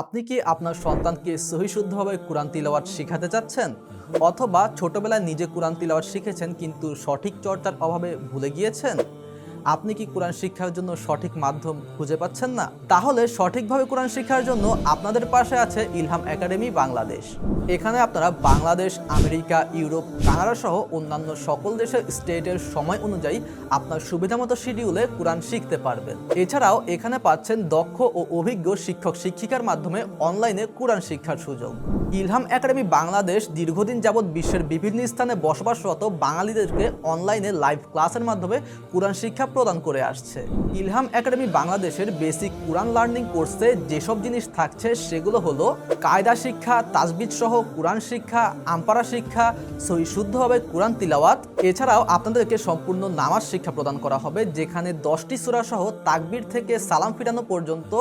আপনি কি আপনার সন্তানকে সহিশুদ্ধভাবে কোরআন তিলাওয়াত শেখাতে চাচ্ছেন? অথবা ছোটবেলায় নিজে কোরআন তিলাওয়াত শিখেছেন, কিন্তু সঠিক চর্চার অভাবে ভুলে গিয়েছেন? আপনি কি কোরআন শিক্ষার জন্য সঠিক মাধ্যম খুঁজে পাচ্ছেন না? তাহলে সঠিকভাবে কোরআন শিক্ষার জন্য আপনাদের পাশে আছে ইলহাম একাডেমি বাংলাদেশ। এখানে আপনারা বাংলাদেশ, আমেরিকা, ইউরোপ, কানাডা সহ অন্যান্য সকল দেশের স্টেটের সময় অনুযায়ী আপনার সুবিধামতো শিডিউলে কোরআন শিখতে পারবেন। এছাড়াও এখানে পাচ্ছেন দক্ষ ও অভিজ্ঞ শিক্ষক শিক্ষিকার মাধ্যমে অনলাইনে কোরআন শিক্ষার সুযোগ। ইলহাম একাডেমি বাংলাদেশ দীর্ঘদিন যাবৎ বিশ্বের বিভিন্ন স্থানে বসবাসরত বাঙালিদেরকে অনলাইনে লাইভ ক্লাসের মাধ্যমে কোরআন শিক্ষা প্রদান করে আসছে। ইলহাম একাডেমি বাংলাদেশের বেসিক কোরআন লার্নিং কোর্সে যেসব জিনিস থাকছে সেগুলো হলো কায়দা শিক্ষা তাজবিদ সহ কোরআন শিক্ষা, আমপারা শিক্ষা, সহি শুদ্ধভাবে কোরআন তিলাওয়াত। এছাড়াও আপনাদেরকে সম্পূর্ণ নামাজ শিক্ষা প্রদান করা হবে, যেখানে দশটি সূরা সহ তাকবির থেকে সালাম ফিরানো পর্যন্ত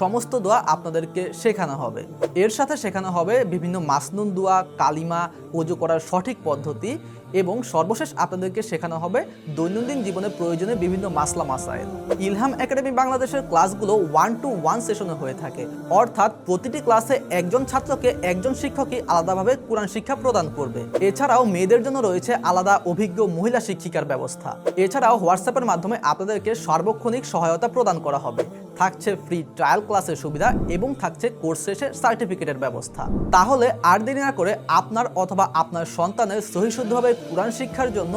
সমস্ত দোয়া আপনাদেরকে শেখানো হবে। এর সাথে শেখানো হবে বিভিন্ন মাসনুন দোয়া, কালিমা অজু করার সঠিক পদ্ধতি এবং সর্বশেষ আপনাদেরকে শেখানো হবে দৈনন্দিন জীবনে প্রয়োজনে বিভিন্ন মাসলা মাসাইল। ইলহাম একাডেমি বাংলাদেশের ক্লাসগুলো ওয়ান টু ওয়ান সেশনে হয়ে থাকে। অর্থাৎ প্রতিটি ক্লাসে একজন ছাত্রকে একজন শিক্ষকই আলাদাভাবে কোরআন শিক্ষা প্রদান করবে। এছাড়াও মেয়েদের জন্য রয়েছে আলাদা অভিজ্ঞ মহিলা শিক্ষিকার ব্যবস্থা। এছাড়াও হোয়াটসঅ্যাপের মাধ্যমে আপনাদেরকে সার্বক্ষণিক সহায়তা প্রদান করা হবে। থাকছে ফ্রি ট্রায়াল ক্লাসের সুবিধা এবং থাকছে কোর্স শেষে সার্টিফিকেটের ব্যবস্থা। তাহলে আর দেরি না করে আপনার অথবা আপনার সন্তানের সহিশুদ্ধভাবে কোরআন শিক্ষার জন্য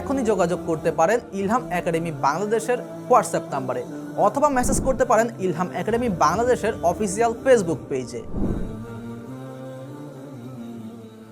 এখনই যোগাযোগ করতে পারেন ইলহাম একাডেমি বাংলাদেশের হোয়াটসঅ্যাপ নাম্বারে, অথবা মেসেজ করতে পারেন ইলহাম একাডেমি বাংলাদেশের অফিসিয়াল ফেসবুক পেজে